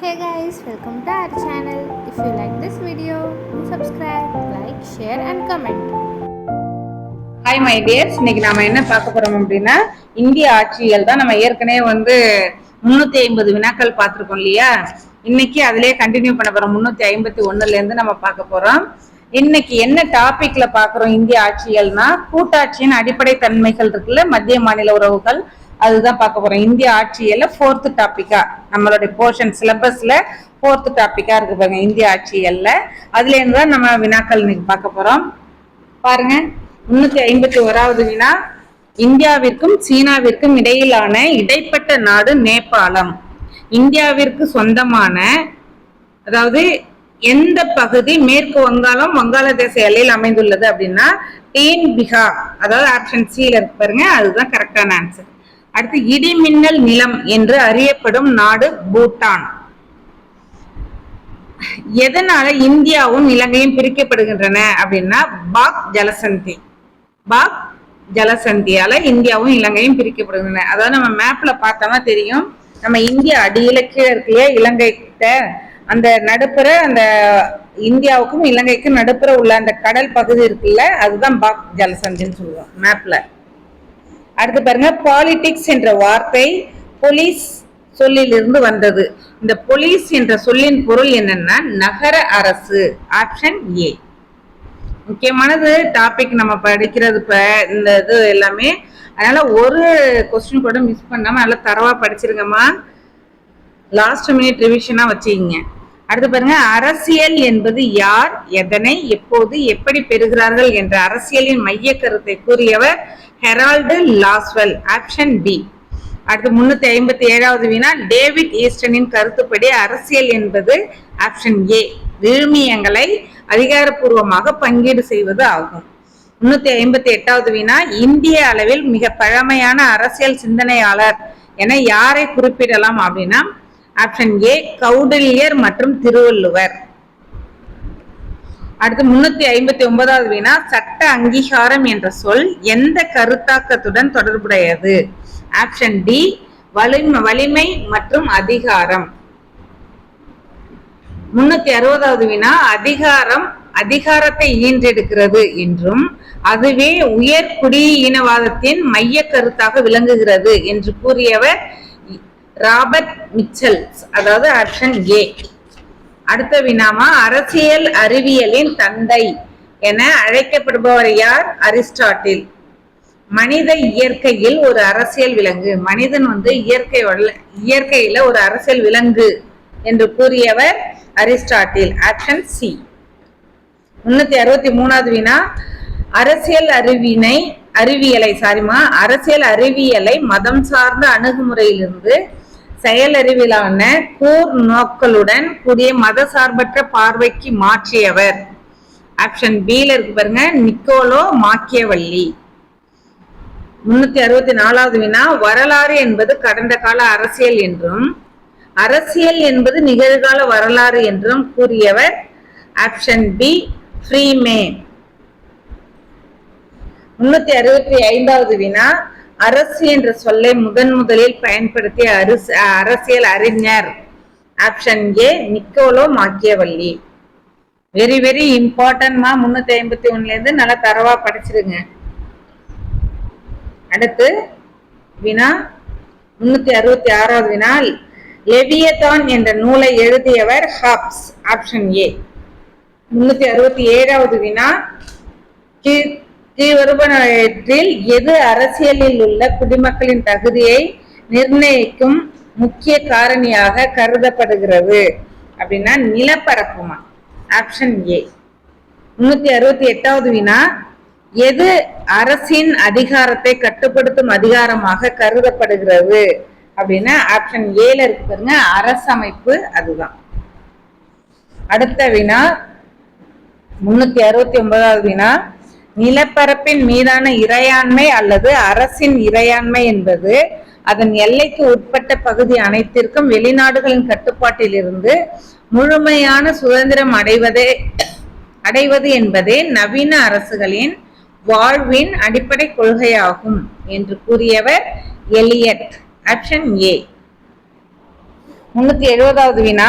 Hey guys welcome to our channel if you like this video subscribe like share and comment hi my dears இன்னைக்கு நாம என்ன பார்க்க போறோம் அப்படின்னா இந்திய ஆட்சியல் தான் நம்ம ஏற்கனவே வந்து முன்னூத்தி ஐம்பது வினாக்கள் பார்த்திருக்கோம் இல்லையா? இன்னைக்கு அதிலே கண்டினியூ பண்ண போறோம். முன்னூத்தி ஐம்பத்தி ஒன்னுல இருந்து நம்ம பார்க்க போறோம். இன்னைக்கு என்ன டாபிக்ல பாக்குறோம் இந்திய ஆட்சியல்னா கூட்டாட்சியின் அடிப்படை தன்மைகள் இருக்குல்ல மத்திய மாநில உறவுகள் அதுதான் பார்க்க போறோம். இந்திய ஆட்சியில் ஃபோர்த் டாப்பிக்கா நம்மளுடைய போர்ஷன் சிலபஸ்ல ஃபோர்த் டாப்பிக்காக இருக்கு பாருங்க இந்திய ஆட்சியல்ல அதுலேருந்து தான் நம்ம வினாக்கள் இன்னைக்கு பார்க்க போறோம். பாருங்க முன்னூத்தி ஐம்பத்தி ஓராவது வினா இந்தியாவிற்கும் சீனாவிற்கும் இடையிலான இடைப்பட்ட நாடு நேபாளம். இந்தியாவிற்கு சொந்தமான அதாவது எந்த பகுதி மேற்கு வங்காளம் வங்காளதேச எல்லையில் அமைந்துள்ளது அப்படின்னா டீன் பிகார் அதாவது ஆப்ஷன் சியில் இருக்கு பாருங்க அதுதான் கரெக்டான ஆன்சர் அடுத்து இடிமின்னல் நிலம் என்று அறியப்படும் நாடு பூட்டான். எதனால இந்தியாவும் இலங்கையும் பிரிக்கப்படுகின்றன அப்படின்னா பாக் ஜலசந்தி. பாக் ஜலசந்தியால இந்தியாவும் இலங்கையும் பிரிக்கப்படுகின்றன. அதாவது நம்ம மேப்ல பார்த்தோம்னா தெரியும். நம்ம இந்தியா அடியில கீழே இருக்கையே இலங்கை கிட்ட அந்த நடுப்புற அந்த இந்தியாவுக்கும் இலங்கைக்கும் நடுப்புற உள்ள அந்த கடல் பகுதி இருக்குல்ல அதுதான் பாக் ஜலசந்தின்னு சொல்லுவோம் மேப்ல அடுத்து பாருங்க பாலிடிக்ஸ் என்ற வார்த்தை போலீஸ் சொல்லிலிருந்து வந்தது. இந்த போலீஸ் என்ற சொல்லின் பொருள் என்னன்னா நகர அரசு ஆப்ஷன் ஏ முக்கியமானது டாபிக் நம்ம படிக்கிறது இப்போ இந்த இது எல்லாமே. அதனால ஒரு கொஸ்டின் கூட மிஸ் பண்ணாம நல்லா தரவா படிச்சிருங்கம்மா. லாஸ்ட் மினிட் ரிவிஷனா வச்சுக்கிங்க. அடுத்து பாருங்க அரசியல் என்பது யார் எதனை எப்போது எப்படி பெறுகிறார்கள் என்ற அரசியலின் மைய கருத்தை கூறியவர் ஹெரால்டு லாஸ்வெல் ஆப்ஷன் டி. அடுத்து முன்னூத்தி ஐம்பத்தி ஏழாவது வினா டேவிட் ஈஸ்டனின் கருத்துப்படி அரசியல் என்பது ஆப்ஷன் ஏ விழுமியங்களை அதிகாரப்பூர்வமாக பங்கீடு செய்வது ஆகும். முன்னூத்தி ஐம்பத்தி எட்டாவது வினா இந்திய அளவில் மிக பழமையான அரசியல் சிந்தனையாளர் என யாரை குறிப்பிடலாம் அப்படின்னா ஆப்ஷன் ஏ கௌடில்யர் மற்றும் திருவள்ளுவர். அடுத்து முன்னூத்தி ஐம்பத்தி ஒன்பதாவது வினா சட்ட அங்கீகாரம் என்ற சொல் எந்த கருத்தாக்கத்துடன் தொடர்புடையது? ஆப்ஷன் டி வலிமை வலிமை மற்றும் அதிகாரம். முன்னூத்தி அறுபதாவது வினா அதிகாரம் அதிகாரத்தை ஈன்றெடுக்கிறது என்றும் அதுவே உயர் குடியினவாதத்தின் மைய கருத்தாக விளங்குகிறது என்று கூறியவர் ராபர்ட் மிச்சல் அதாவது ஆப்ஷன் ஏ. அடுத்த வினாமா அரசியல் அறிவியலின் தந்தை என அழைக்கப்படுபவர் யார்? அரிஸ்டாட்டில். மனித இயற்கையில் ஒரு அரசியல் விலங்கு. மனிதன் வந்து இயற்கை இயற்கையில ஒரு அரசியல் விலங்கு என்று கூறியவர் அரிஸ்டாட்டில். Option C. முன்னூத்தி அறுபத்தி மூணாவது வினா அரசியல் அறிவினை அறிவியலை சாரிமா அரசியல் அறிவியலை மதம் சார்ந்த அணுகுமுறையிலிருந்து செயலறிவிலான கூர் நோக்களுடன் கூடிய மத சார்பற்ற பார்வைக்கு மாற்றியவர். ஆப்ஷன் பில இருக்கு பாருங்க நிக்கோலோ மாக்கியவள்ளி முன்னூத்தி அறுபத்தி நாலாவது வினா வரலாறு என்பது கடந்த கால அரசியல் என்றும் அரசியல் என்பது நிகழ்கால வரலாறு என்றும் கூறியவர். ஆப்ஷன் பி ஃப்ரீமே முன்னூத்தி அறுபத்தி ஐந்தாவது வினா அரசு என்ற சொல்லை முதன் முதலில் பயன்படுத்திய அரசு அரசியல் அறிஞர் option A Niccolo Machiavelli. Very very இம்பார்ட்டன்ட்மா முன்னூத்தி ஐம்பத்தி ஒண்ணுல இருந்து நல்லா தரவா படிச்சிருங்க. அடுத்து வினா முன்னூத்தி அறுபத்தி ஆறாவது வினா லெவியதான் என்ற நூலை எழுதியவர் ஹாப்ஸ் ஆப்ஷன் ஏ. முன்னூத்தி அறுபத்தி ஏழாவது வினா கீழ்வருவனவற்றில் எது அரசியலில் உள்ள குடிமக்களின் தகுதியை நிர்ணயிக்கும் முக்கிய காரணியாக கருதப்படுகிறது? அப்படின்னா நிலப்பரப்புமா? ஆப்ஷன் ஏ முன்னூத்தி அறுபத்தி எட்டாவது வினா எது அரசின் அதிகாரத்தை கட்டுப்படுத்தும் அதிகாரமாக கருதப்படுகிறது? அப்படின்னா ஆப்ஷன் ஏல இருக்கு பாருங்க அரசமைப்பு அதுதான். அடுத்த வினா முன்னூத்தி அறுபத்தி ஒன்பதாவது வினா நிலப்பரப்பின் மீதான இறையாண்மை அல்லது அரசின் இறையாண்மை என்பது அதன் எல்லைக்கு உட்பட்ட பகுதி அனைத்திற்கும் வெளிநாடுகளின் கட்டுப்பாட்டில் இருந்து முழுமையான சுதந்திரம் அடைவதே அடைவது என்பதே நவீன அரசுகளின் வாழ்வின் அடிப்படை கொள்கையாகும் என்று கூறியவர் எலியட் ஆப்ஷன் ஏ. முன்னூத்தி எழுபதாவது வினா.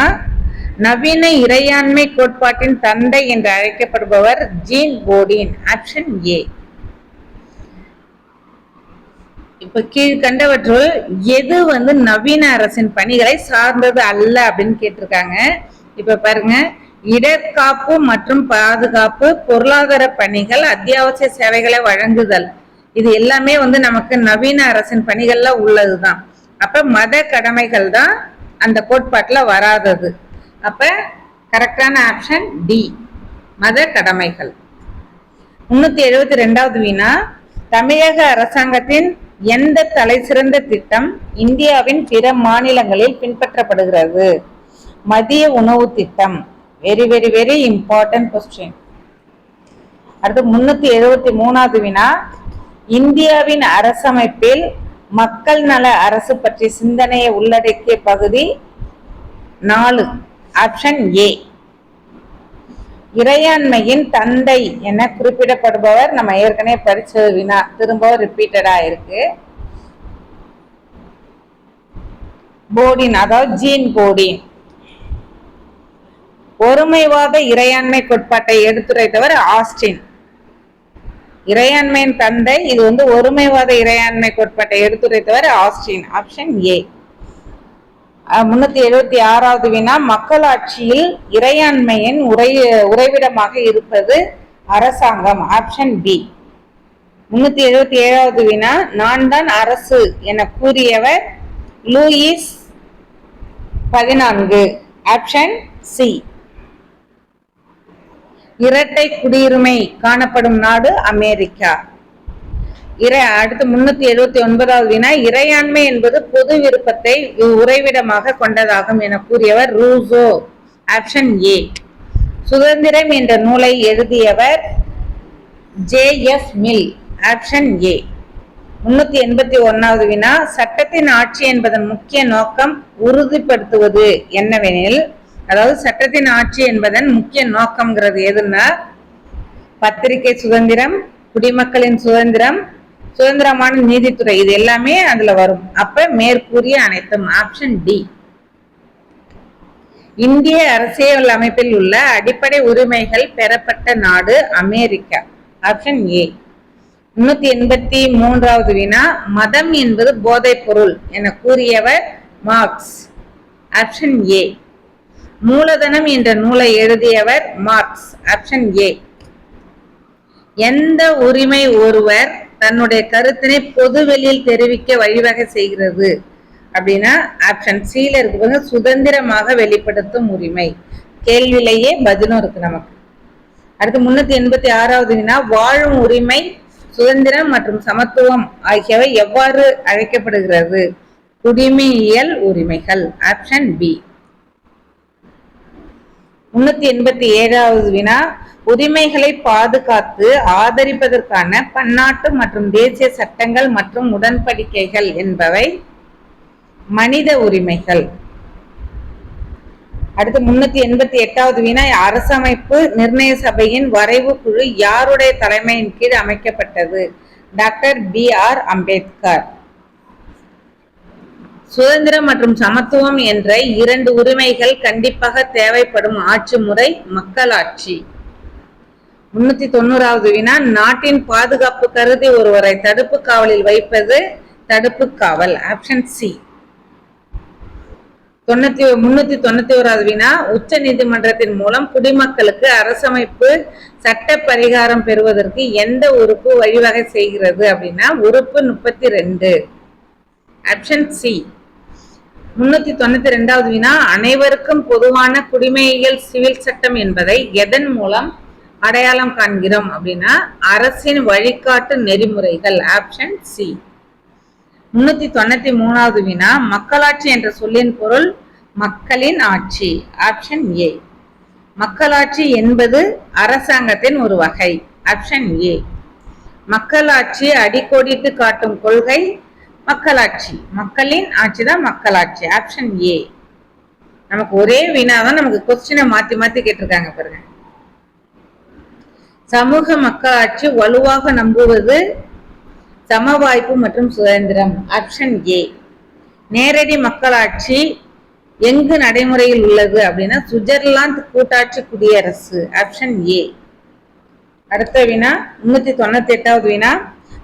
நவீன இறையாண்மை கோட்பாட்டின் தந்தை என்று அழைக்கப்படுபவர் ஜீன் போடின் ஆப்ஷன் ஏ. இப்ப கீழ்கண்டவற்றுள் எது வந்து நவீன அரசின் பணிகளை சார்ந்தது அல்ல அப்படின்னு கேட்டிருக்காங்க. இப்ப பாருங்க இடர்காப்பு மற்றும் பாதுகாப்பு பொருளாதார பணிகள் அத்தியாவசிய சேவைகளை வழங்குதல். இது எல்லாமே வந்து நமக்கு நவீன அரசின் பணிகள்ல உள்ளதுதான். அப்ப மத கடமைகள் தான் அந்த கோட்பாட்டுல வராதது. அப்போ கரெக்டான ஆப்ஷன் டி மத கடமைகள். முன்னூத்தி எழுபத்தி ரெண்டாவது வினா தமிழக அரசாங்கத்தின் எந்த தலைசிறந்த திட்டம் இந்தியாவின் பிற மாநிலங்களில் பின்பற்றப்படுகிறது? மதிய உணவு திட்டம். Very very very important question அடுத்து முன்னூத்தி எழுபத்தி மூணாவது வினா இந்தியாவின் அரசமைப்பில் மக்கள் நல அரசு பற்றிய சிந்தனையை உள்ளடக்கிய பகுதி நாலு. ஆப்ஷன் ஏ இறையாண்மையின் தந்தை என குறிப்பிடப்படுபவர் நம்ம ஏற்கனவே படிச்சது வினா திரும்பவும் ரிப்பீட்டடா இருக்கு. போடின் அதாவது ஜீன் போடின் ஒருமைவாத இறையாண்மை கோட்பாட்டை எடுத்துரைத்தவர் ஆஸ்டின் இறையாண்மையின் தந்தை இது வந்து ஒருமைவாத இறையாண்மை கோட்பாட்டை எடுத்துரைத்தவர் ஆஸ்டின் ஆப்ஷன் ஏ முன்னூத்தி எழுபத்தி ஆறாவது வினா மக்களாட்சியில் இறையாண்மையின் உரை உறைவிடமாக இருப்பது அரசாங்கம் ஆப்ஷன் பி. முன்னூத்தி எழுபத்தி ஏழாவது வினா நான் தான் அரசு என கூறியவர் லூயிஸ் பதினான்கு ஆப்ஷன் சி. இரட்டை குடியுரிமை காணப்படும் நாடு அமெரிக்கா. இறை அடுத்து முன்னூத்தி எழுபத்தி ஒன்பதாவது வினா இறையாண்மை என்பது பொது விருப்பத்தை உறைவிடமாக கொண்டதாகும் என கூறியவர் ரூசோ. ஆப்ஷன் ஏ சுதந்திரம் என்ற நூலை எழுதியவர் J F Mill. Option A முன்னூத்தி எண்பத்தி ஒன்னாவது வினா சட்டத்தின் ஆட்சி என்பதன் முக்கிய நோக்கம் உறுதிப்படுத்துவது என்னவெனில் அதாவது சட்டத்தின் ஆட்சி என்பதன் முக்கிய நோக்கம்ங்கிறது எதுன்னா பத்திரிகை சுதந்திரம் குடிமக்களின் சுதந்திரம் சுதந்திரமான நீதித்துறை இது எல்லாமே அதுல வரும். அப்ப மேற்கூறிய அனைத்தும் ஆப்ஷன் டி இந்திய அரசியல் அமைப்பில் உள்ள அடிப்படை உரிமைகள் பெறப்பட்ட நாடு அமெரிக்கா. ஆப்ஷன் ஏ முன்னூத்தி எண்பத்தி மூன்றாவது வினா மதம் என்பது போதைப் பொருள் என கூறியவர் மார்க்ஸ். ஆப்ஷன் ஏ மூலதனம் என்ற நூலை எழுதியவர் மார்க்ஸ். ஆப்ஷன் ஏ எந்த உரிமை ஒருவர் தன்னுடைய கருத்தினை பொதுவெளியில் தெரிவிக்க வழிவகை செய்கிறது. அப்படின்னா ஆப்ஷன் சில இருக்கு சுதந்திரமாக வெளிப்படுத்தும் உரிமை. கேள்வியிலேயே பதிலும் இருக்கு நமக்கு. அடுத்து முன்னூத்தி எண்பத்தி ஆறாவது வினா வாழும் உரிமை சுதந்திரம் மற்றும் சமத்துவம் ஆகியவை எவ்வாறு அழைக்கப்படுகிறது? குடிமையியல் உரிமைகள் ஆப்ஷன் பி முன்னூத்தி எண்பத்தி ஏழாவது வினா உரிமைகளை பாதுகாத்து ஆதரிப்பதற்கான பன்னாட்டு மற்றும் தேசிய சட்டங்கள் மற்றும் உடன்படிக்கைகள் என்பவை மனித உரிமைகள். அடுத்து முன்னூத்தி எண்பத்தி எட்டாவது வினா அரசமைப்பு நிர்ணய சபையின் வரைவு குழு யாருடைய தலைமையின் கீழ் அமைக்கப்பட்டது? Doctor B R Ambedkar. சுதந்திரம் மற்றும் சமத்துவம் என்ற இரண்டு உரிமைகள் கண்டிப்பாக தேவைப்படும் ஆட்சி முறை மக்களாட்சி. முன்னூத்தி தொண்ணூறாவது வினா நாட்டின் பாதுகாப்பு கருதி ஒருவரை தடுப்பு காவலில் வைப்பது தடுப்பு காவல் ஆப்ஷன் சி தொண்ணூத்தி முன்னூத்தி தொண்ணூத்தி ஓராவது வினா உச்ச நீதிமன்றத்தின் மூலம் குடிமக்களுக்கு அரசமைப்பு சட்ட பரிகாரம் பெறுவதற்கு எந்த உறுப்பு வழிவகை செய்கிறது அப்படின்னா உறுப்பு முப்பத்தி ரெண்டு. ஆப்ஷன் சி முன்னூத்தி தொண்ணூத்தி ரெண்டாவது வினா அனைவருக்கும் பொதுவான குடிமையியல் சிவில் சட்டம் என்பதை எதன் மூலம் அடையாளம் காண்கிறோம்? அப்படின்னா அரசின் வழிகாட்டு நெறிமுறைகள் ஆப்ஷன் சி முன்னூத்தி தொண்ணூத்தி மூணாவது வினா மக்களாட்சி என்ற சொல்லின் பொருள் மக்களின் ஆட்சி ஆப்ஷன் ஏ மக்களாட்சி என்பது அரசாங்கத்தின் ஒரு வகை ஆப்ஷன் ஏ மக்களாட்சி அடிக்கோடிட்டு காட்டும் கொள்கை மக்களாட்சி. மக்களின் ஆட்சி தான் மக்களாட்சி. ஆப்ஷன் ஏ நமக்கு ஒரே வினாதான் நமக்கு கொஸ்டினை மாத்தி மாத்தி கேட்டிருக்காங்க பாருங்க. சமூக மக்களாட்சி வலுவாக நம்புவது சமவாய்ப்பு மற்றும் சுதந்திரம். ஆப்ஷன் ஏ நேரடி மக்களாட்சி எங்கு நடைமுறையில் உள்ளது அப்படின்னா சுவிட்சர்லாந்து கூட்டாட்சி குடியரசு. ஆப்ஷன் ஏ அடுத்த வினா முன்னூத்தி தொண்ணூத்தி எட்டாவது வினா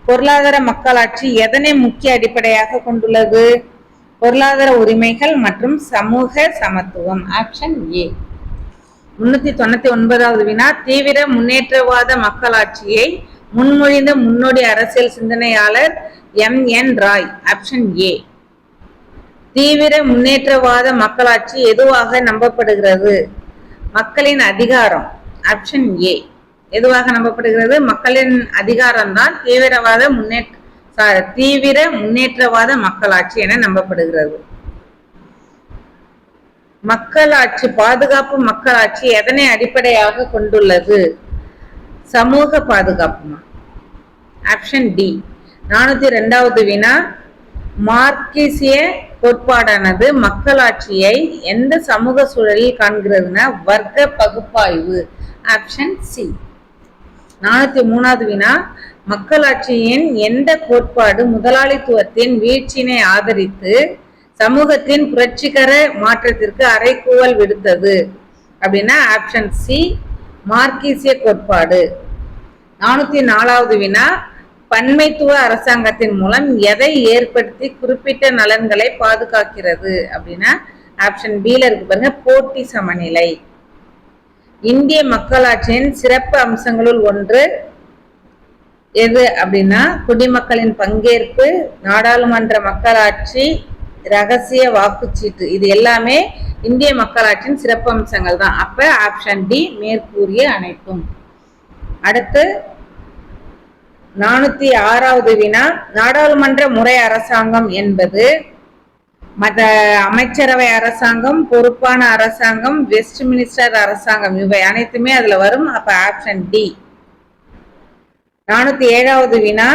பொருளாதார மக்களாட்சி எதனை முக்கிய அடிப்படையாக கொண்டுள்ளது? பொருளாதார உரிமைகள் மற்றும் சமூக சமத்துவம். ஆப்ஷன் ஏ முன்னூத்தி தொண்ணூத்தி ஒன்பதாவது வினா தீவிர முன்னேற்றவாத மக்களாட்சியை முன்மொழிந்த முன்னோடி அரசியல் சிந்தனையாளர் M. N. Roy. Option A தீவிர முன்னேற்றவாத மக்களாட்சி எதுவாக நம்பப்படுகிறது? மக்களின் அதிகாரம். ஆப்ஷன் ஏ எதுவாக நம்பப்படுகிறது? மக்களின் அதிகாரம்தான் தீவிரவாத முன்னேற்ற தீவிர முன்னேற்றவாத மக்களாட்சி என நம்பப்படுகிறது. மக்களாட்சி பாதுகாப்பு மக்களாட்சி எதனை அடிப்படையாக கொண்டுள்ளது? சமூக பாதுகாப்புமா ஆப்ஷன் டி நானூத்தி ரெண்டாவது வினா. மார்க்கிசிய கோட்பாடானது மக்களாட்சியை எந்த சமூக சூழலில் காண்கிறதுனா வர்க்க பகுப்பாய்வு. ஆப்ஷன் சி நானூத்தி மூணாவது வினா மக்களாட்சியின் எந்த கோட்பாடு முதலாளித்துவத்தின் வீழ்ச்சியினை ஆதரித்து சமூகத்தின் புரட்சிகர மாற்றத்திற்கு அரைக்கூவல் விடுத்தது? அப்படின்னா ஆப்ஷன் சி மார்க்கீசிய கோட்பாடு. நானூத்தி நாலாவது வினா பன்மைத்துவ அரசாங்கத்தின் மூலம் எதை ஏற்படுத்தி குறிப்பிட்ட நலன்களை பாதுகாக்கிறது? அப்படின்னா ஆப்ஷன் பில இருக்கு பாருங்க போட்டி சமநிலை. இந்திய மக்களாட்சியின் சிறப்பு அம்சங்களுள் ஒன்று எது அப்படின்னா குடிமக்களின் பங்கேற்பு நாடாளுமன்ற மக்களாட்சி ரகசிய வாக்குச்சீட்டு. இது எல்லாமே இந்திய மக்களாட்சியின் சிறப்பு அம்சங்கள் தான். அப்ப ஆப்ஷன் டி மேற்கூறிய அனைத்தும். அடுத்து நானூத்தி ஆறாவது வினா நாடாளுமன்ற முறை அரசாங்கம் என்பது மத அமைச்சரவை அரசாங்கம் பொறுப்பான அரசாங்கம் வெஸ்ட் மினிஸ்டர் அரசாங்கம் இவை அனைத்துமே அதுல வரும். அப்ப ஆப்ஷன் டி நானூத்தி ஏழாவது வினா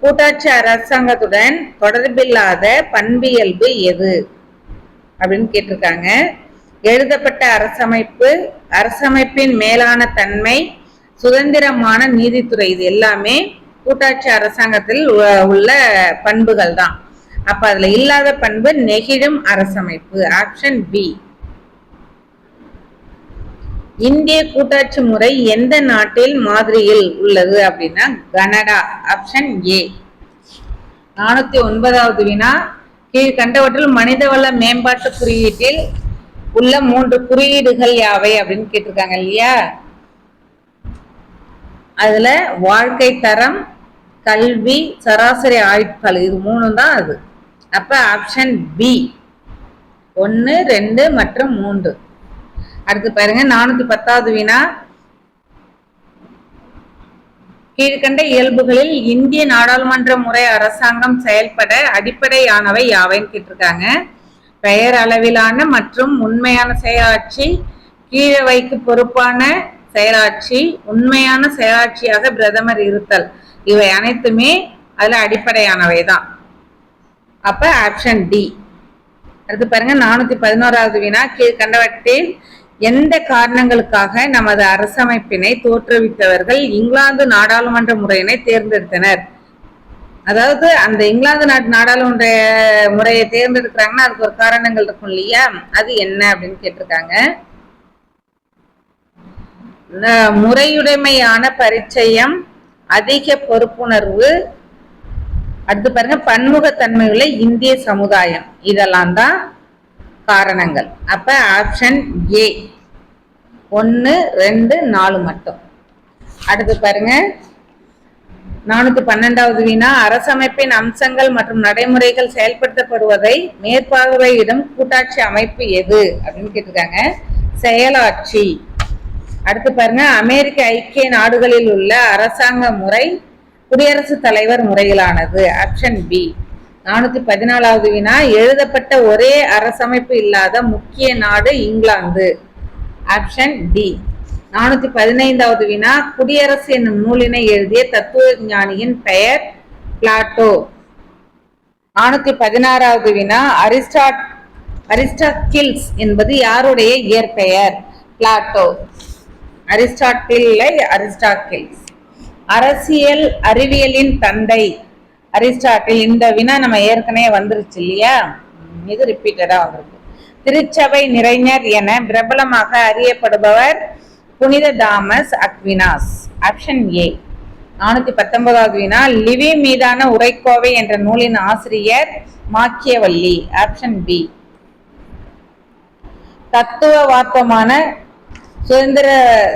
கூட்டாட்சி அரசாங்கத்துடன் தொடர்பில்லாத பண்பியல்பு எது? அப்படின்னு கேட்டிருக்காங்க. எழுதப்பட்ட அரசமைப்பு அரசமைப்பின் மேலான தன்மை சுதந்திரமான நீதித்துறை இது எல்லாமே கூட்டாட்சி அரசாங்கத்தில் உள்ள பண்புகள் தான் அப்ப அதுல இல்லாத பண்பு நெகிழும் அரசமைப்பு. ஆப்ஷன் பி இந்திய கூட்டாட்சி முறை எந்த நாட்டில் மாதிரியில் உள்ளது அப்படின்னா கனடா. ஆப்ஷன் ஏ நானூத்தி ஒன்பதாவது வினா. கீழ்கண்டவற்றில் மனிதவள மேம்பாட்டு குறியீட்டில் உள்ள மூன்று குறியீடுகள் யாவை அப்படின்னு கேட்டிருக்காங்க இல்லையா? அதுல வாழ்க்கை தரம் கல்வி சராசரி ஆயுட்கால் இது மூணு தான் அது. அப்ப ஆப்ஷன் பி ஒன்னு ரெண்டு மற்றும் மூன்று. அடுத்து பாருங்க நானூத்தி பத்தாவது வினா கீழ்கண்ட இயல்புகளில் இந்திய நாடாளுமன்ற முறை அரசாங்கம் செயல்பட அடிப்படையானவை யாவைன்னு கேட்டிருக்காங்க. பெயர் அளவிலான மற்றும் உண்மையான செயலாட்சி கீழவைக்கு பொறுப்பான செயலாட்சி உண்மையான செயலாட்சியாக பிரதமர் இருத்தல். இவை அனைத்துமே அதுல அடிப்படையானவை தான் அப்ப ஆப்ஷன் டி அடுத்து பாருங்க நானூத்தி பதினோராவது வினா கீழ்கண்டவற்றில் எந்த காரணங்களுக்காக நமது அரசமைப்பினை தோற்றுவித்தவர்கள் இங்கிலாந்து நாடாளுமன்ற முறையினை தேர்ந்தெடுத்தனர்? அதாவது அந்த இங்கிலாந்து நாட்டு நாடாளுமன்ற முறையை தேர்ந்தெடுக்கிறாங்கன்னா அதுக்கு ஒரு காரணங்கள் இருக்கும் இல்லையா? அது என்ன அப்படின்னு கேட்டிருக்காங்க. முறையுடைமையான பரிச்சயம் அதிக பொறுப்புணர்வு அடுத்து பாருங்க பன்முகத்தன்மையுள்ள இந்திய சமுதாயம். இதெல்லாம் தான் காரணங்கள். அப்ப ஆப்ஷன் ஏ ஒன்று ரெண்டு நாலு மட்டும். அடுத்து பாருங்க நானூத்தி பன்னெண்டாவது வினா அரசமைப்பின் அம்சங்கள் மற்றும் நடைமுறைகள் செயல்படுத்தப்படுவதை மேற்பார்வையிடும் கூட்டாட்சி அமைப்பு எது? அப்படின்னு கேட்டிருக்காங்க. செயலாட்சி. அடுத்து பாருங்க அமெரிக்க ஐக்கிய நாடுகளில் உள்ள அரசாங்க முறை குடியரசுத் தலைவர் முறையிலானது. ஆப்ஷன் பி நானூத்தி பதினாலாவது வினா. எழுதப்பட்ட ஒரே அரசமைப்பு இல்லாத முக்கிய நாடு இங்கிலாந்து. ஆப்ஷன் டி நானூத்தி பதினைந்தாவது வினா. குடியரசு என்னும் நூலினை எழுதிய தத்துவ ஞானியின் பெயர் பிளாட்டோ. நானூத்தி பதினாறாவது வினா. அரிஸ்டாட் அரிஸ்டாக்கில்ஸ் என்பது யாருடைய இயற்பெயர்? பிளாட்டோ. அரிஸ்டாட்டில் அரிஸ்டாக்கில்ஸ் அரசியல் அறிவியலின் தந்தை. அரிஸ்டாட்டில் இந்த வினா நம்ம ஏற்கனவே வந்துருச்சு இல்லையா? இது ரிப்பீட்டடா வந்திருக்கு. திருச்சபை நிறைஞர் என பிரபலமாக அறியப்படுபவர் புனித தாமஸ் அக்வினாஸ். ஆப்ஷன் ஏ நானூத்தி பத்தொன்பதாவது வினா லிவி மீதான உரைக்கோவை என்ற நூலின் ஆசிரியர் மாக்கியவல்லி. ஆப்ஷன் பி தத்துவ வார்த்தமான சுதந்திர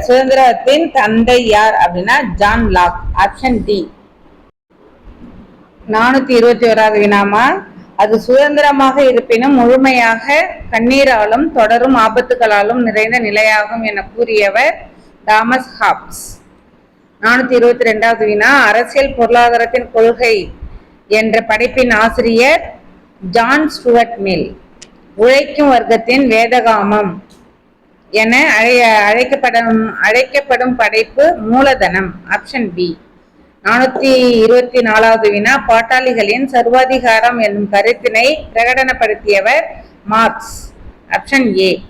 சுதந்திரத்தின் தந்தை யார் அப்படின்னா ஜான் லாக் ஆப்ஷன் டி நானூத்தி இருபத்தி ஓராவது வினாமா அது சுதந்திரமாக இருப்பினும் முழுமையாக கண்ணீராலும் தொடரும் ஆபத்துகளாலும் நிறைந்த நிலையாகும் என கூறியவர் தாமஸ் ஹாப்ஸ். நானூத்தி இருபத்தி ரெண்டாவது வினா அரசியல் பொருளாதாரத்தின் கொள்கை என்ற படைப்பின் ஆசிரியர் ஜான் ஸ்டுவர்ட் மில். உழைக்கும் வர்க்கத்தின் வேதகாமம். என அழைய அழைக்கப்படும் அழைக்கப்படும் படைப்பு மூலதனம் ஆப்ஷன் பி நானூத்தி இருபத்தி நாலாவது வினா பாட்டாளிகளின் சர்வாதிகாரம் என்னும் கருத்தினை பிரகடனப்படுத்தியவர் மார்க்ஸ். ஆப்ஷன் ஏ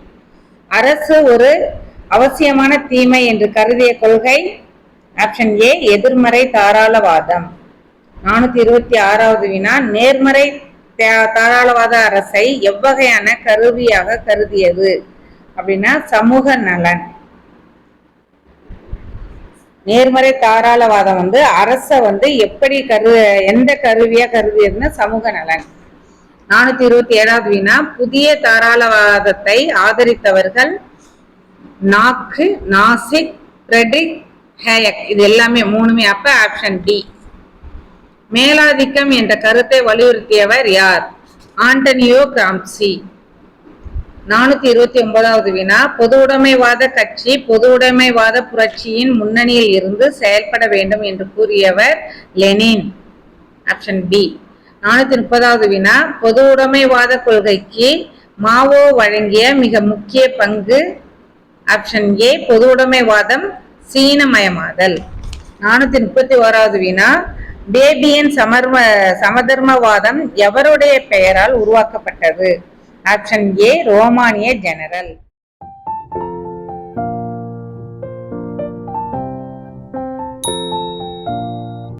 அரசு ஒரு அவசியமான தீமை என்று கருதிய கொள்கை. ஆப்ஷன் ஏ எதிர்மறை தாராளவாதம். நானூத்தி இருபத்தி ஆறாவது வினா நேர்மறை தா- தாராளவாத அரசை எவ்வகையான கருவியாக கருதியது? அப்படின்னா சமூக நலன். நேர்மறை தாராளவாதம் வந்து அரச வந்து எப்படி கரு எந்த கருவியா கருதியதுன்னா சமூக நலன். நானூத்தி இருபத்தி ஏழாவது வினா புதிய தாராளவாதத்தை ஆதரித்தவர்கள் நாக்கு நாசிக் பிரெட்ரிக் ஹேயக். இது எல்லாமே மூணுமே அப்ப ஆப்ஷன் டி மேலாதிக்கம் என்ற கருத்தை வலியுறுத்தியவர் யார்? Antonio Gramsci. நானூத்தி இருபத்தி ஒன்பதாவது வினா பொது உடைமைவாத கட்சி பொது உடைமைவாத புரட்சியின் முன்னணியில் இருந்து செயல்பட வேண்டும் என்று கூறியவர் லெனின் ஆப்ஷன் பி. நானூத்தி முப்பதாவது வினா பொது உடைமைவாத கொள்கைக்கு மாவோ வழங்கிய மிக முக்கிய பங்கு ஆப்ஷன் ஏ பொது உடைமைவாதம் சீனமயமாதல். நானூத்தி முப்பத்தி ஓராவது வினா பேபியின் சமர்ம சமதர்மவாதம் எவருடைய பெயரால் உருவாக்கப்பட்டது? ஆப்ஷன் ஏ ரோமானிய ஜெனரல்